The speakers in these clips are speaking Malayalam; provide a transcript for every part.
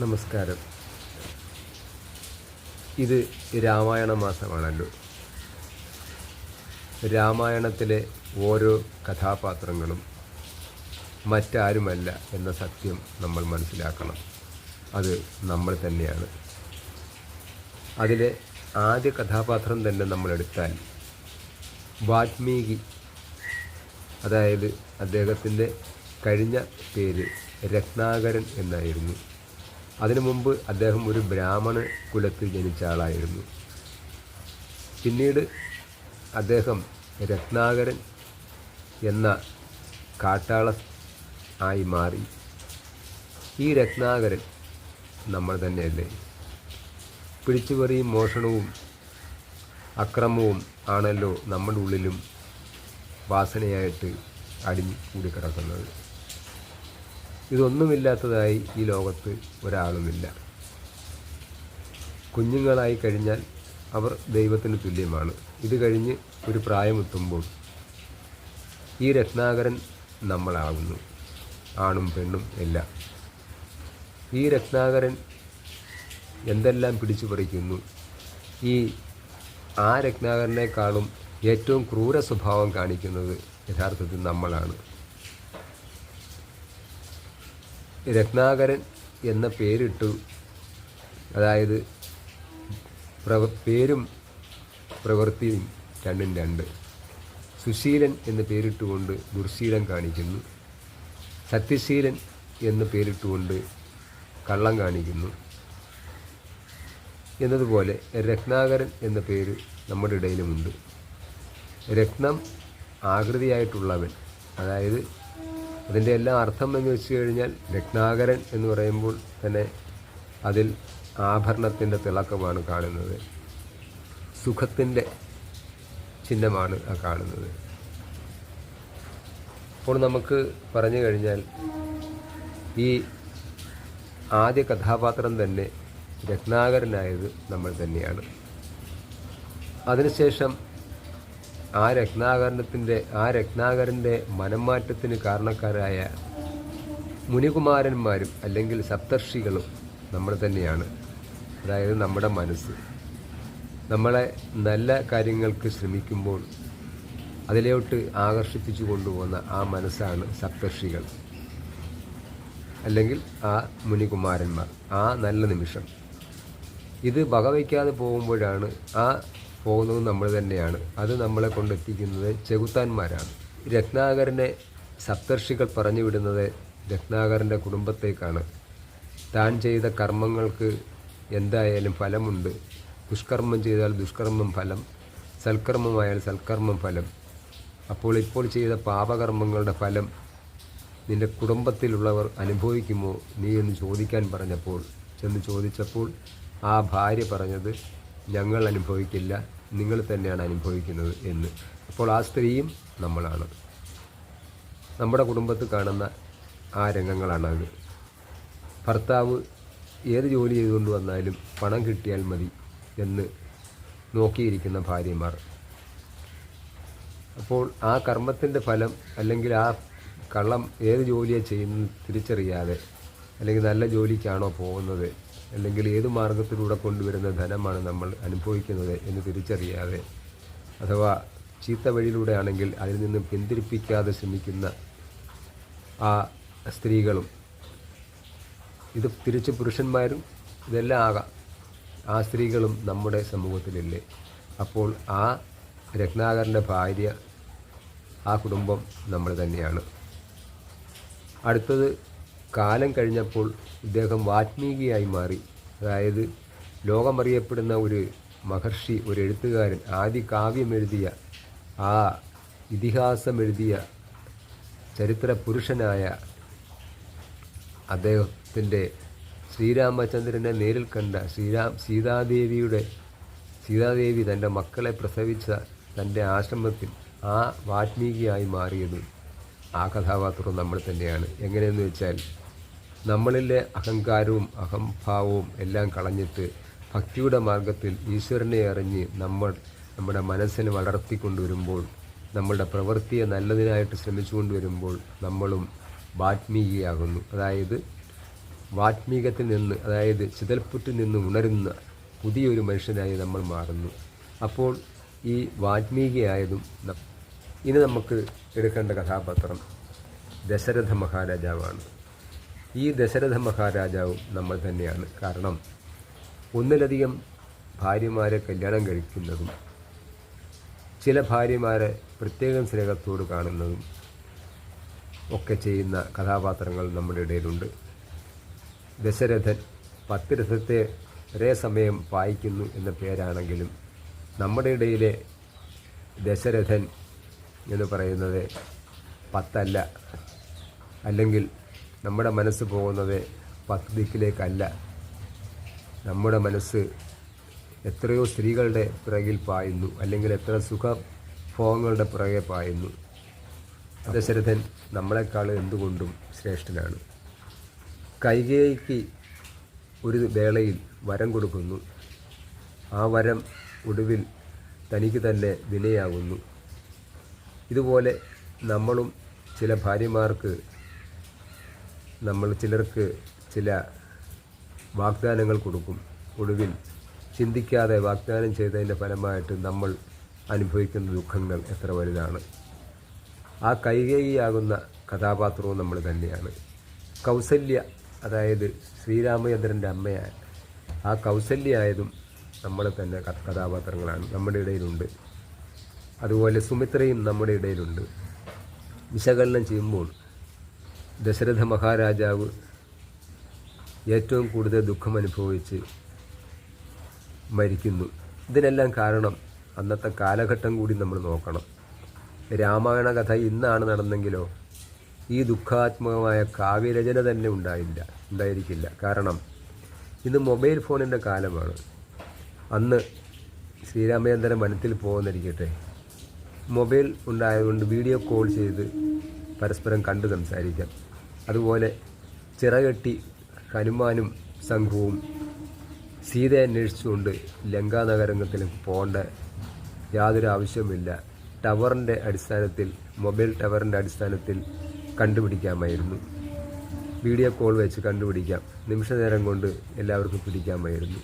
നമസ്കാരം. ഇത് രാമായണ മാസമാണല്ലോ. രാമായണത്തിലെ ഓരോ കഥാപാത്രങ്ങളും മറ്റാരുമല്ല എന്ന സത്യം നമ്മൾ മനസ്സിലാക്കണം. അത് നമ്മൾ തന്നെയാണ്. അതിലെ ആദ്യ കഥാപാത്രം തന്നെ നമ്മൾ എടുത്താൽ വാൽമീകി. അതായത് അദ്ദേഹത്തിന്റെ കഴിഞ്ഞ പേര് രത്നാകരൻ എന്നായിരുന്നു. അതിനു മുമ്പ് അദ്ദേഹം ഒരു ബ്രാഹ്മണ കുലത്തിൽ ജനിച്ച ആളായിരുന്നു. പിന്നീട് അദ്ദേഹം രത്നാകരൻ എന്ന കാട്ടാള ആയി മാറി. ഈ രത്നാകരൻ നമ്മൾ തന്നെയല്ലേ? പിടിച്ചുപറിയും മോഷണവും അക്രമവും ആണല്ലോ നമ്മുടെ ഉള്ളിലും വാസനയായിട്ട് അടിഞ്ഞു കൂടി കിടക്കുന്നത് ഇതൊന്നുമില്ലാത്തതായി ഈ ലോകത്ത് ഒരാളുമില്ല. കുഞ്ഞുങ്ങളായി കഴിഞ്ഞാൽ അവർ ദൈവത്തിന് തുല്യമാണ്. ഇത് കഴിഞ്ഞ് ഒരു പ്രായമെത്തുമ്പോൾ ഈ രത്നാകരൻ നമ്മളാകുന്നു. ആണും പെണ്ണും എല്ലാം. ഈ രത്നാകരൻ എന്തെല്ലാം പിടിച്ചു പറിക്കുന്നു? ഈ ആ രത്നാകരനേക്കാളും ഏറ്റവും ക്രൂര സ്വഭാവം കാണിക്കുന്നത് യഥാർത്ഥത്തിൽ നമ്മളാണ്. രത്നാകരൻ എന്ന പേരിട്ടു. അതായത് പ്രവ പേരും പ്രവൃത്തിയും രണ്ടും രണ്ട്. സുശീലൻ എന്ന് പേരിട്ടുകൊണ്ട് ദുർശീലം കാണിക്കുന്നു. സത്യശീലൻ എന്ന് പേരിട്ടുകൊണ്ട് കള്ളം കാണിക്കുന്നു. എന്നതുപോലെ രത്നാകരൻ എന്ന പേര് നമ്മുടെ ഇടയിലുമുണ്ട്. രത്നം ആകൃതിയായിട്ടുള്ളവൻ അതായത് അതിന്റെ എല്ലാം അർത്ഥം എന്ന് വെച്ച് കഴിഞ്ഞാൽ രത്നാകരൻ എന്ന് പറയുമ്പോൾ തന്നെ അതിൽ ആഭരണത്തിന്റെ തിളക്കമാണ് കാണുന്നത്. സുഖത്തിന്റെ ചിഹ്നമാണ് ആ കാണുന്നത്. അപ്പോൾ നമുക്ക് പറഞ്ഞു കഴിഞ്ഞാൽ ഈ ആദ്യ കഥാപാത്രം തന്നെ രത്നാകരനായത് നമ്മൾ തന്നെയാണ്. അതിനുശേഷം ആ രത്നാകരണത്തിന്റെ ആ രത്നാകരന്റെ മനംമാറ്റത്തിന് കാരണക്കാരായ മുനികുമാരന്മാരും അല്ലെങ്കിൽ സപ്തർഷികളും നമ്മൾ തന്നെയാണ്. അതായത് നമ്മുടെ മനസ്സ്. നമ്മളെ നല്ല കാര്യങ്ങൾക്ക് ശ്രമിക്കുമ്പോൾ അതിലോട്ട് ആകർഷിപ്പിച്ചു കൊണ്ടുപോകുന്ന ആ മനസ്സാണ് സപ്തർഷികൾ. അല്ലെങ്കിൽ ആ മുനികുമാരന്മാർ ആ നല്ല നിമിഷം. ഇത് വകവയ്ക്കാതെ പോകുമ്പോഴാണ് ആ പോകുന്നത് നമ്മൾ തന്നെയാണ്. അത് നമ്മളെ കൊണ്ടെത്തിക്കുന്നത് ചെകുത്താന്മാരാണ്. രത്നാകരനെ സപ്തർഷികൾ പറഞ്ഞു വിടുന്നത് രത്നാകരന്റെ കുടുംബത്തേക്കാണ്. താൻ ചെയ്ത കർമ്മങ്ങൾക്ക് എന്തായാലും ഫലമുണ്ട്. ദുഷ്കർമ്മം ചെയ്താൽ ദുഷ്കർമ്മം ഫലം സൽക്കർമ്മമായാൽ സൽക്കർമ്മം ഫലം. അപ്പോൾ ഇപ്പോൾ ചെയ്ത പാപകർമ്മങ്ങളുടെ ഫലം നിന്റെ കുടുംബത്തിലുള്ളവർ അനുഭവിക്കുമോ? നീ എന്ന് ചോദിക്കാൻ പറഞ്ഞപ്പോൾ ചെന്ന് ചോദിച്ചപ്പോൾ ആ ഭാര്യ പറഞ്ഞത് ഞങ്ങൾ അനുഭവിക്കില്ല നിങ്ങൾ തന്നെയാണ് അനുഭവിക്കുന്നത് എന്ന്. അപ്പോൾ ആ സ്ത്രീയും നമ്മളാണ്. നമ്മുടെ കുടുംബത്ത് കാണുന്ന ആ രംഗങ്ങളാണത് ഭർത്താവ് ഏത് ജോലി ചെയ്തുകൊണ്ട് വന്നാലും പണം കിട്ടിയാൽ മതി എന്ന് നോക്കിയിരിക്കുന്ന ഭാര്യമാർ. അപ്പോൾ ആ കർമ്മത്തിന്റെ ഫലം അല്ലെങ്കിൽ ആ കള്ളം ഏത് ജോലിയാണ് ചെയ്യുന്നത് തിരിച്ചറിയാതെ അല്ലെങ്കിൽ നല്ല ജോലിക്കാണോ പോകുന്നത് അല്ലെങ്കിൽ ഏത് മാർഗത്തിലൂടെ കൊണ്ടുവരുന്ന ധനമാണ് നമ്മൾ അനുഭവിക്കുന്നത് എന്ന് തിരിച്ചറിയാതെ അഥവാ ചീത്ത വഴിയിലൂടെ ആണെങ്കിൽ അതിൽ നിന്നും പിന്തിരിപ്പിക്കാതെ ശ്രമിക്കുന്ന ആ സ്ത്രീകളും ഇത് തിരിച്ച് പുരുഷന്മാരും ഇതെല്ലാം ആകാം. ആ സ്ത്രീകളും നമ്മുടെ സമൂഹത്തിലില്ലേ? അപ്പോൾ ആ രത്നാകരന്റെ ഭാര്യ ആ കുടുംബം നമ്മൾ തന്നെയാണ്. അടുത്തത് കാലം കഴിഞ്ഞപ്പോൾ ഇദ്ദേഹം വാത്മീകിയായി മാറി. അതായത് ലോകമറിയപ്പെടുന്ന ഒരു മഹർഷി ഒരു എഴുത്തുകാരൻ ആദ്യ കാവ്യം എഴുതിയ ആ ഇതിഹാസം എഴുതിയ ചരിത്ര പുരുഷനായ അദ്ദേഹത്തിന്റെ ശ്രീരാമചന്ദ്രനെ നേരിൽ കണ്ട ശ്രീരാം സീതാദേവിയുടെ സീതാദേവി തന്റെ മക്കളെ പ്രസവിച്ച തന്റെ ആശ്രമത്തിൽ ആ വാത്മീകിയായി മാറിയത് ആ കഥാപാത്രം നമ്മൾ തന്നെയാണ്. എങ്ങനെയെന്ന് വെച്ചാൽ നമ്മളിലെ അഹങ്കാരവും അഹംഭാവവും എല്ലാം കളഞ്ഞിട്ട് ഭക്തിയുടെ മാർഗത്തിൽ ഈശ്വരനെ അറിഞ്ഞ് നമ്മൾ നമ്മുടെ മനസ്സിനെ വളർത്തിക്കൊണ്ടുവരുമ്പോൾ നമ്മളുടെ പ്രവൃത്തിയെ നല്ലതിനായിട്ട് ശ്രമിച്ചുകൊണ്ട് വരുമ്പോൾ നമ്മളും വാത്മീകിയാകുന്നു അതായത് വാത്മീകത്തിൽ നിന്ന് അതായത് ചിതൽപ്പുറ്റിൽ നിന്ന് ഉണരുന്ന പുതിയൊരു മനുഷ്യനായി നമ്മൾ മാറുന്നു. അപ്പോൾ ഈ വാത്മീകിയായതും ഇനി നമുക്ക് എടുക്കേണ്ട കഥാപാത്രം ദശരഥ മഹാരാജാവാണ്. ഈ ദശരഥ മഹാരാജാവും നമ്മൾ തന്നെയാണ്. കാരണം ഒന്നിലധികം ഭാര്യമാരെ കല്യാണം കഴിക്കുന്നതും ചില ഭാര്യമാരെ പ്രത്യേകം സ്നേഹത്തോട് കാണുന്നതും ഒക്കെ ചെയ്യുന്ന കഥാപാത്രങ്ങൾ നമ്മുടെ ഇടയിലുണ്ട്. ദശരഥൻ പത്ത് രഥത്തെ ഒരേ സമയം പായിക്കുന്നു എന്ന പേരാണെങ്കിലും നമ്മുടെ ഇടയിലെ ദശരഥൻ എന്ന് പറയുന്നത് പത്തല്ല അല്ലെങ്കിൽ നമ്മുടെ മനസ്സ് പോകുന്നത് പത്ത് നമ്മുടെ മനസ്സ് എത്രയോ സ്ത്രീകളുടെ പിറകിൽ പായുന്നു. അല്ലെങ്കിൽ എത്ര സുഖഭോഗങ്ങളുടെ പിറകെ പായുന്നു. ദശരഥൻ നമ്മളെക്കാൾ എന്തുകൊണ്ടും ശ്രേഷ്ഠനാണ്. കൈകേയിക്ക് ഒരു വേളയിൽ വരം കൊടുക്കുന്നു. ആ വരം ഒടുവിൽ തനിക്ക് തന്നെ വിനയാകുന്നു. ഇതുപോലെ നമ്മളും ചില ഭാര്യമാർക്ക് നമ്മൾ ചിലർക്ക് ചില വാഗ്ദാനങ്ങൾ കൊടുക്കും. ഒടുവിൽ ചിന്തിക്കാതെ വാഗ്ദാനം ചെയ്തതിന്റെ ഫലമായിട്ട് നമ്മൾ അനുഭവിക്കുന്ന ദുഃഖങ്ങൾ എത്ര വലുതാണ്. ആ കൈകേയിയാകുന്ന കഥാപാത്രവും നമ്മൾ തന്നെയാണ്. കൗസല്യ അതായത് ശ്രീരാമചന്ദ്രന്റെ അമ്മയായ ആ കൗസല്യായതും നമ്മൾ തന്നെ കഥാപാത്രങ്ങളാണ് നമ്മുടെ ഇടയിലുണ്ട്. അതുപോലെ സുമിത്രയും നമ്മുടെ ഇടയിലുണ്ട്. വിശകലനം ചെയ്യുമ്പോൾ ദശരഥ മഹാരാജാവ് ഏറ്റവും കൂടുതൽ ദുഃഖം അനുഭവിച്ച് മരിക്കുന്നു. ഇതിനെല്ലാം കാരണം അന്നത്തെ കാലഘട്ടം കൂടി നമ്മൾ നോക്കണം. രാമായണ കഥ ഇന്നാണ് നടന്നെങ്കിലോ ഈ ദുഃഖാത്മകമായ കാവ്യരചന തന്നെ ഉണ്ടായില്ല ഉണ്ടായിരിക്കില്ല. കാരണം ഇന്ന് മൊബൈൽ ഫോണിന്റെ കാലമാണ്. അന്ന് ശ്രീരാമചന്ദ്രൻ വനത്തിൽ പോകുന്നിരിക്കട്ടെ. മൊബൈൽ ഉണ്ടായതുകൊണ്ട് വീഡിയോ കോൾ ചെയ്ത് പരസ്പരം കണ്ട് സംസാരിക്കാം. അതുപോലെ ചിറകെട്ടി ഹനുമാനും സംഘവും സീതയെ അന്വേഷിച്ചുകൊണ്ട് ലങ്കാ നഗരത്തിലേക്ക് പോകേണ്ട യാതൊരു ആവശ്യവുമില്ല. ടവറിന്റെ അടിസ്ഥാനത്തിൽ മൊബൈൽ ടവറിന്റെ അടിസ്ഥാനത്തിൽ കണ്ടുപിടിക്കാമായിരുന്നു. വീഡിയോ കോൾ വെച്ച് കണ്ടുപിടിക്കാം. നിമിഷ നേരം കൊണ്ട് എല്ലാവർക്കും പിടിക്കാമായിരുന്നു.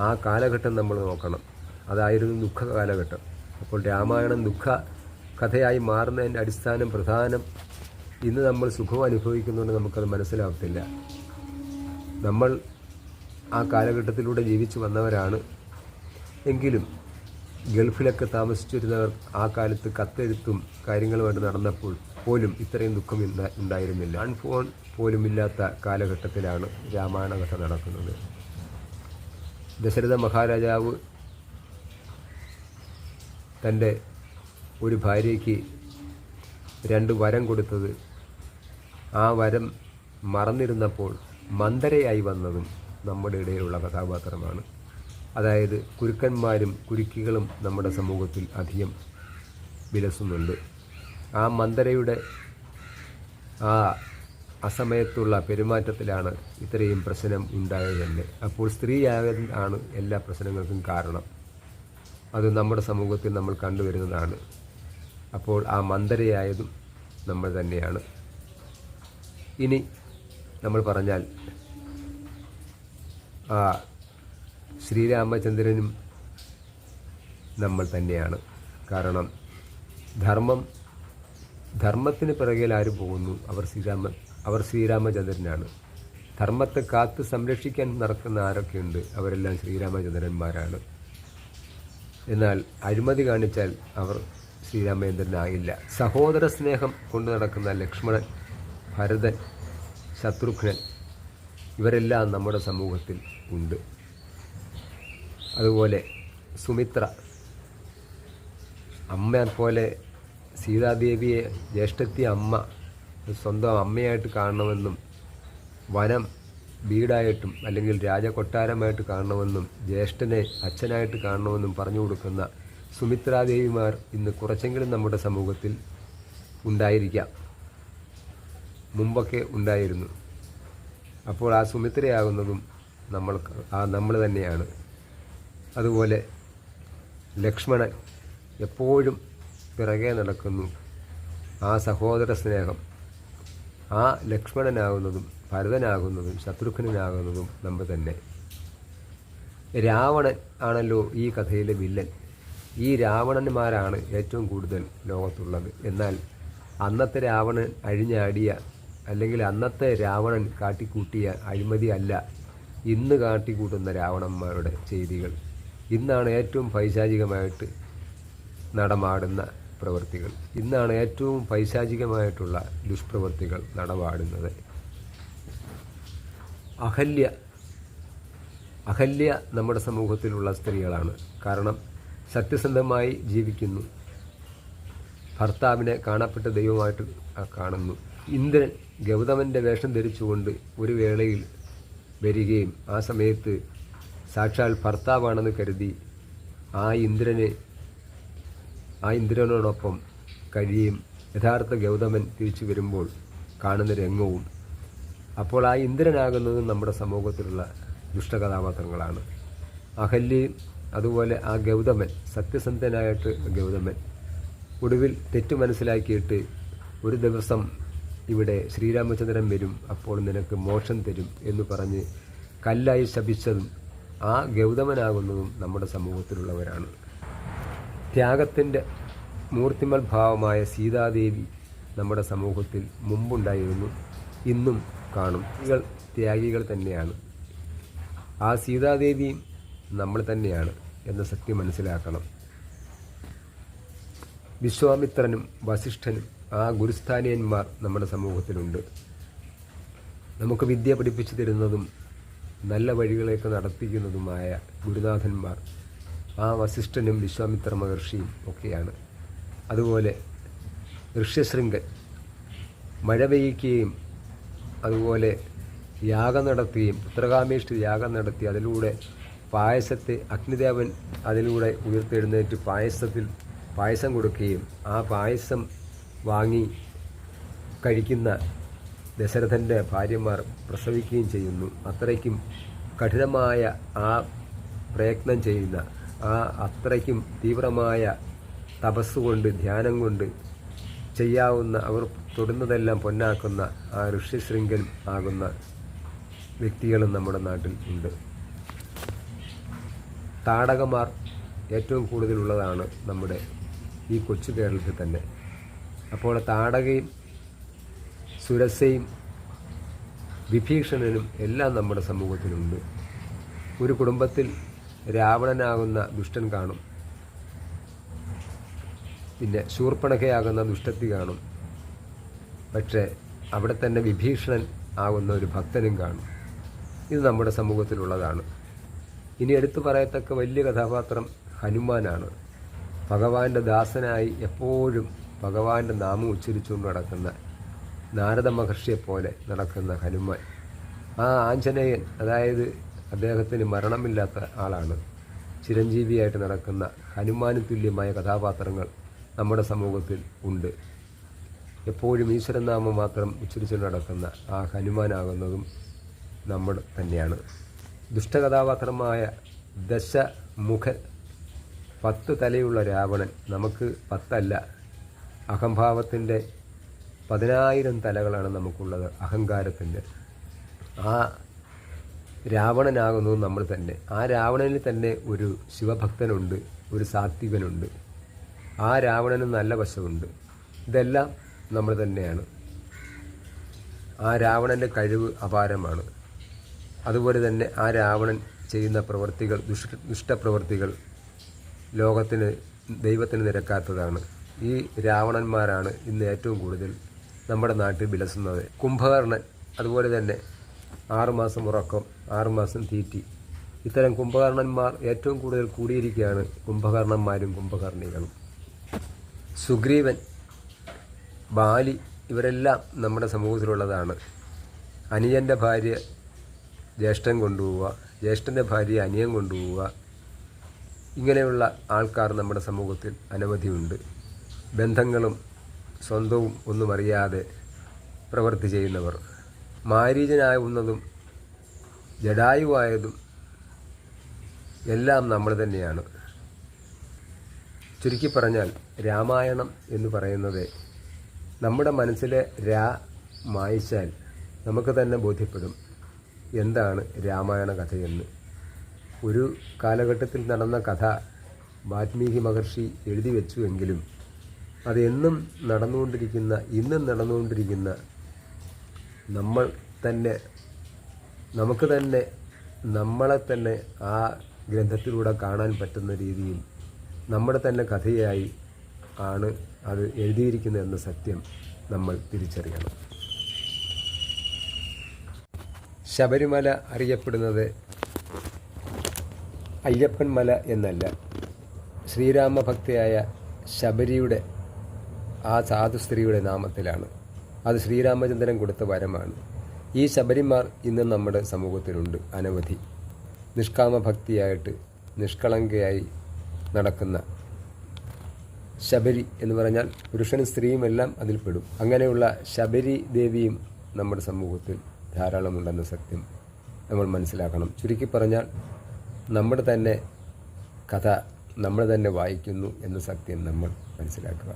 ആ കാലഘട്ടം നമ്മൾ നോക്കണം. അതായിരുന്നു ദുഃഖ കാലഘട്ടം. അപ്പോൾ രാമായണം ദുഃഖ കഥയായി മാറുന്നതിന്റെ അടിസ്ഥാനം പ്രധാനം ഇന്ന് നമ്മൾ സുഖം അനുഭവിക്കുന്നുണ്ട് നമുക്കത് മനസ്സിലാവത്തില്ല. നമ്മൾ ആ കാലഘട്ടത്തിലൂടെ ജീവിച്ചു വന്നവരാണ്. എങ്കിലും ഗൾഫിലൊക്കെ താമസിച്ചിരുന്നവർ ആ കാലത്ത് കത്തെഴുത്തും കാര്യങ്ങളുമായിട്ട് നടന്നപ്പോൾ പോലും ഇത്രയും ദുഃഖം ഉണ്ടായിരുന്നില്ല. അൺഫോൺ ഫോൺ പോലും ഇല്ലാത്ത കാലഘട്ടത്തിലാണ് രാമായണ കഥ നടക്കുന്നത്. ദശരഥ മഹാരാജാവ് തന്റെ ഒരു ഭാര്യയ്ക്ക് രണ്ട് വരം കൊടുത്തത് ആ വരം മറന്നിരുന്നപ്പോൾ മന്ദരയായി വന്നതും നമ്മുടെ ഇടയിലുള്ള കഥാപാത്രമാണ്. അതായത് കുരുക്കന്മാരും കുരുക്കികളും നമ്മുടെ സമൂഹത്തിൽ അധികം വിലസുന്നുണ്ട്. ആ മന്ദരയുടെ ആ അസമയത്തുള്ള പെരുമാറ്റത്തിലാണ് ഇത്രയും പ്രശ്നം ഉണ്ടായത് തന്നെ അപ്പോൾ സ്ത്രീയാകൻ ആണ് എല്ലാ പ്രശ്നങ്ങൾക്കും കാരണം. അത് നമ്മുടെ സമൂഹത്തിൽ നമ്മൾ കണ്ടുവരുന്നതാണ്. അപ്പോൾ ആ മന്ദരയായതും നമ്മൾ തന്നെയാണ്. ഇനി നമ്മൾ പറഞ്ഞാൽ ആ ശ്രീരാമചന്ദ്രനും നമ്മൾ തന്നെയാണ്. കാരണം ധർമ്മം ധർമ്മത്തിന് പിറകിൽ ആരും പോകുന്നു? അവർ ശ്രീരാമ അവർ ശ്രീരാമചന്ദ്രനാണ്. ധർമ്മത്തെ കാത്ത് സംരക്ഷിക്കാൻ നടക്കുന്ന ആരൊക്കെയുണ്ട്? അവരെല്ലാം ശ്രീരാമചന്ദ്രന്മാരാണ്. എന്നാൽ അഴിമതി കാണിച്ചാൽ അവർ ശ്രീരാമചന്ദ്രനാകില്ല. സഹോദര സ്നേഹം കൊണ്ടു നടക്കുന്ന ലക്ഷ്മണൻ ഭരതൻ ശത്രുഘ്നൻ ഇവരെല്ലാം നമ്മുടെ സമൂഹത്തിൽ ഉണ്ട്. അതുപോലെ സുമിത്ര അമ്മ പോലെ സീതാദേവിയെ ജ്യേഷ്ഠത്തി അമ്മ സ്വന്തം അമ്മയായിട്ട് കാണണമെന്നും വനം വീടായിട്ടും അല്ലെങ്കിൽ രാജകൊട്ടാരമായിട്ട് കാണണമെന്നും ജ്യേഷ്ഠനെ അച്ഛനായിട്ട് കാണണമെന്നും പറഞ്ഞു കൊടുക്കുന്ന സുമിത്രാദേവിമാർ ഇന്ന് കുറച്ചെങ്കിലും നമ്മുടെ സമൂഹത്തിൽ ഉണ്ടായിരിക്കാം. മുമ്പൊക്കെ ഉണ്ടായിരുന്നു. അപ്പോൾ ആ സുമിത്രയാകുന്നതും നമ്മൾ ആ നമ്മൾ തന്നെയാണ്. അതുപോലെ ലക്ഷ്മണൻ എപ്പോഴും പിറകെ നടക്കുന്നു. ആ സഹോദര സ്നേഹം ആ ലക്ഷ്മണനാകുന്നതും ഭരതനാകുന്നതും ശത്രുഘ്നനാകുന്നതും നമ്മൾ തന്നെ. രാവണൻ ആണല്ലോ ഈ കഥയിലെ വില്ലൻ. ഈ രാവണന്മാരാണ് ഏറ്റവും കൂടുതൽ ലോകത്തുള്ളത്. എന്നാൽ അന്നത്തെ രാവണൻ അഴിഞ്ഞാടിയ അല്ലെങ്കിൽ അന്നത്തെ രാവണൻ കാട്ടിക്കൂട്ടിയ അഴിമതി അല്ല ഇന്ന് കാട്ടിക്കൂട്ടുന്ന രാവണന്മാരുടെ ചെയ്തികൾ. ഇന്നാണ് ഏറ്റവും പൈശാചികമായിട്ട് നടമാടുന്ന പ്രവൃത്തികൾ. ഇന്നാണ് ഏറ്റവും പൈശാചികമായിട്ടുള്ള ദുഷ്പ്രവൃത്തികൾ നടമാടുന്നത്. അഹല്യ അഹല്യ നമ്മുടെ സമൂഹത്തിലുള്ള സ്ത്രീകളാണ്. കാരണം സത്യസന്ധമായി ജീവിക്കുന്നു. ഭർത്താവിനെ കാണപ്പെട്ട ദൈവമായിട്ട് കാണുന്നു. ഇന്ദ്രൻ ഗൗതമന്റെ വേഷം ധരിച്ചുകൊണ്ട് ഒരു വേളയിൽ വരികയും ആ സമയത്ത് സാക്ഷാൽ ഭർത്താവാണെന്ന് കരുതി ആ ഇന്ദ്രനെ ആ ഇന്ദ്രനോടൊപ്പം കഴിയും. യഥാർത്ഥ ഗൗതമൻ തിരിച്ചു വരുമ്പോൾ കാണുന്ന രംഗവും. അപ്പോൾ ആ ഇന്ദ്രനാകുന്നത് നമ്മുടെ സമൂഹത്തിലുള്ള ദുഷ്ടകഥാപാത്രങ്ങളാണ്. അഹല്യയും അതുപോലെ ആ ഗൗതമൻ സത്യസന്ധനായിട്ട് ഗൗതമൻ. ഒടുവിൽ തെറ്റു മനസ്സിലാക്കിയിട്ട് ഒരു ദിവസം ഇവിടെ ശ്രീരാമചന്ദ്രൻ വരും അപ്പോൾ നിനക്ക് മോക്ഷം തരും എന്ന് പറഞ്ഞ് കല്ലായി ശപിച്ചതും ആ ഗൗതമനാകുന്നതും നമ്മുടെ സമൂഹത്തിലുള്ളവരാണ്. ത്യാഗത്തിന്റെ മൂർത്തിമൽ ഭാവമായ സീതാദേവി നമ്മുടെ സമൂഹത്തിൽ മുമ്പുണ്ടായിരുന്നു ഇന്നും കാണും. സ്ത്രീകൾ ത്യാഗികൾ തന്നെയാണ്. ആ സീതാദേവിയും നമ്മൾ തന്നെയാണ് എന്ന സത്യം മനസ്സിലാക്കണം. വിശ്വാമിത്രനും വസിഷ്ഠനും ആ ഗുരുസ്ഥാനീയന്മാർ നമ്മുടെ സമൂഹത്തിലുണ്ട്. നമുക്ക് വിദ്യ പഠിപ്പിച്ചു തരുന്നതും നല്ല വഴികളേക്ക് നടത്തിക്കുന്നതുമായ ഗുരുനാഥന്മാർ ആ വസിഷ്ഠനും വിശ്വാമിത്ര മഹർഷിയും ഒക്കെയാണ്. അതുപോലെ ഋഷ്യശൃംഗൻ മഴ പെയ്യ്ക്കുകയും അതുപോലെ യാഗം നടത്തുകയും പുത്രകാമേഷ്ടി യാഗം നടത്തി അതിലൂടെ പായസത്തെ അഗ്നിദേവൻ അതിലൂടെ ഉയർത്തെഴുന്നേറ്റ് പായസത്തിൽ പായസം കൊടുക്കുകയും ആ പായസം വാങ്ങി കഴിക്കുന്ന ദശരഥന്റെ ഭാര്യമാർ പ്രസവിക്കുകയും ചെയ്യുന്നു. അത്രയ്ക്കും കഠിനമായ ആ പ്രയത്നം ചെയ്യുന്ന ആ അത്രയ്ക്കും തീവ്രമായ തപസ്സുകൊണ്ട് ധ്യാനം കൊണ്ട് ചെയ്യാവുന്ന അവർ തൊടുന്നതെല്ലാം പൊന്നാക്കുന്ന ആ ഋഷ്യശൃംഗൻ ആകുന്ന വ്യക്തികളും നമ്മുടെ നാട്ടിൽ ഉണ്ട്. താടകമാർ ഏറ്റവും കൂടുതലുള്ളതാണ് നമ്മുടെ ഈ കൊച്ചു കേരളത്തിൽ തന്നെ. അപ്പോൾ താടകയും സുരസയും വിഭീഷണനും എല്ലാം നമ്മുടെ സമൂഹത്തിലുണ്ട്. ഒരു കുടുംബത്തിൽ രാവണനാകുന്ന ദുഷ്ടൻ കാണും. പിന്നെ ശൂർപ്പണകയാകുന്ന ദുഷ്ടത്തി കാണും. പക്ഷേ അവിടെ തന്നെ വിഭീഷണൻ ആകുന്ന ഒരു ഭക്തനും കാണും. ഇത് നമ്മുടെ സമൂഹത്തിലുള്ളതാണ്. ഇനി എടുത്തു പറയത്തക്ക വലിയ കഥാപാത്രം ഹനുമാനാണ്. ഭഗവാന്റെ ദാസനായി എപ്പോഴും ഭഗവാന്റെ നാമം ഉച്ചരിച്ചുകൊണ്ട് നടക്കുന്ന നാരദ മഹർഷിയെപ്പോലെ നടക്കുന്ന ഹനുമാൻ. ആ ആഞ്ജനേയൻ അതായത് അദ്ദേഹത്തിന് മരണമില്ലാത്ത ആളാണ്. ചിരഞ്ജീവിയായിട്ട് നടക്കുന്ന ഹനുമാന് തുല്യമായ കഥാപാത്രങ്ങൾ നമ്മുടെ സമൂഹത്തിൽ ഉണ്ട്. എപ്പോഴും ഈശ്വരനാമം മാത്രം ഉച്ചരിച്ചു നടക്കുന്ന ആ ഹനുമാനാകുന്നതും നമ്മൾ തന്നെയാണ്. ദുഷ്ടകഥാപാത്രമായ ദശമുഖൻ പത്ത് തലയുള്ള രാവണൻ നമുക്ക് പത്തല്ല. അഹംഭാവത്തിന്റെ പതിനായിരം തലകളാണ് നമുക്കുള്ളത് അഹങ്കാരത്തിന്റെ ആ രാവണനാകുന്നു നമ്മൾ തന്നെ. ആ രാവണനിൽ തന്നെ ഒരു ശിവഭക്തനുണ്ട് ഒരു സാത്വികനുണ്ട്. ആ രാവണന് നല്ല വശമുണ്ട്. ഇതെല്ലാം നമ്മൾ തന്നെയാണ്. ആ രാവണന്റെ കഴിവ് അപാരമാണ്. അതുപോലെ തന്നെ ആ രാവണൻ ചെയ്യുന്ന പ്രവൃത്തികൾ ദുഷ്ട ദുഷ്ടപ്രവൃത്തികൾ ലോകത്തിന് ദൈവത്തിന് നിരക്കാത്തതാണ്. ഈ രാവണന്മാരാണ് ഇന്ന് ഏറ്റവും കൂടുതൽ നമ്മുടെ നാട്ടിൽ വിലസുന്നത്. കുംഭകർണൻ അതുപോലെ തന്നെ ആറുമാസം ഉറക്കം ആറുമാസം തീറ്റി. ഇത്തരം കുംഭകർണന്മാർ ഏറ്റവും കൂടുതൽ കൂടിയിരിക്കുകയാണ് കുംഭകർണന്മാരും കുംഭകർണികളും. സുഗ്രീവൻ ബാലി ഇവരെല്ലാം നമ്മുടെ സമൂഹത്തിലുള്ളതാണ്. അനിയന്റെ ഭാര്യ ജ്യേഷ്ഠൻ കൊണ്ടുപോവുക ജ്യേഷ്ഠന്റെ ഭാര്യ അനിയൻ കൊണ്ടുപോവുക ഇങ്ങനെയുള്ള ആൾക്കാർ നമ്മുടെ സമൂഹത്തിൽ അനവധിയുണ്ട്. ബന്ധങ്ങളും സ്വന്തവും ഒന്നും അറിയാതെ പ്രവൃത്തി ചെയ്യുന്നവർ. മാരീചനാവുന്നതും ജഡായുവായതും എല്ലാം നമ്മൾ തന്നെയാണ്. ചുരുക്കി പറഞ്ഞാൽ രാമായണം എന്ന് പറയുന്നത് നമ്മുടെ മനസ്സിലെ രാ മായിച്ചാൽ നമുക്ക് തന്നെ ബോധ്യപ്പെടും എന്താണ് രാമായണ കഥയെന്ന്. ഒരു കാലഘട്ടത്തിൽ നടന്ന കഥ വാത്മീകി മഹർഷി എഴുതി വെച്ചുവെങ്കിലും അത് എന്നും നടന്നുകൊണ്ടിരിക്കുന്ന ഇന്നും നടന്നുകൊണ്ടിരിക്കുന്ന നമ്മൾ തന്നെ നമുക്ക് തന്നെ നമ്മളെ തന്നെ ആ ഗ്രന്ഥത്തിലൂടെ കാണാൻ പറ്റുന്ന രീതിയിൽ നമ്മുടെ തന്നെ കഥയായി ആണ് അത് എഴുതിയിരിക്കുന്നത് എന്ന സത്യം നമ്മൾ തിരിച്ചറിയണം. ശബരിമല അറിയപ്പെടുന്നത് അയ്യപ്പൻ മല എന്നല്ല. ശ്രീരാമഭക്തയായ ശബരിയുടെ ആ സാധു സ്ത്രീയുടെ നാമത്തിലാണ്. അത് ശ്രീരാമചന്ദ്രൻ കൊടുത്ത വരമാണ്. ഈ ശബരിമാർ ഇന്ന് നമ്മുടെ സമൂഹത്തിലുണ്ട്. അനവധി. നിഷ്കാമഭക്തിയായിട്ട് നിഷ്കളങ്കയായി നടക്കുന്ന ശബരി എന്ന് പറഞ്ഞാൽ പുരുഷനും സ്ത്രീയും എല്ലാം അതിൽ പെടും. അങ്ങനെയുള്ള ശബരി ദേവിയും നമ്മുടെ സമൂഹത്തിൽ ധാരാളമുണ്ടെന്ന സത്യം നമ്മൾ മനസ്സിലാക്കണം. ചുരുക്കി പറഞ്ഞാൽ നമ്മുടെ തന്നെ കഥ നമ്മൾ തന്നെ വായിക്കുന്നു എന്ന സത്യം നമ്മൾ മനസ്സിലാക്കുക.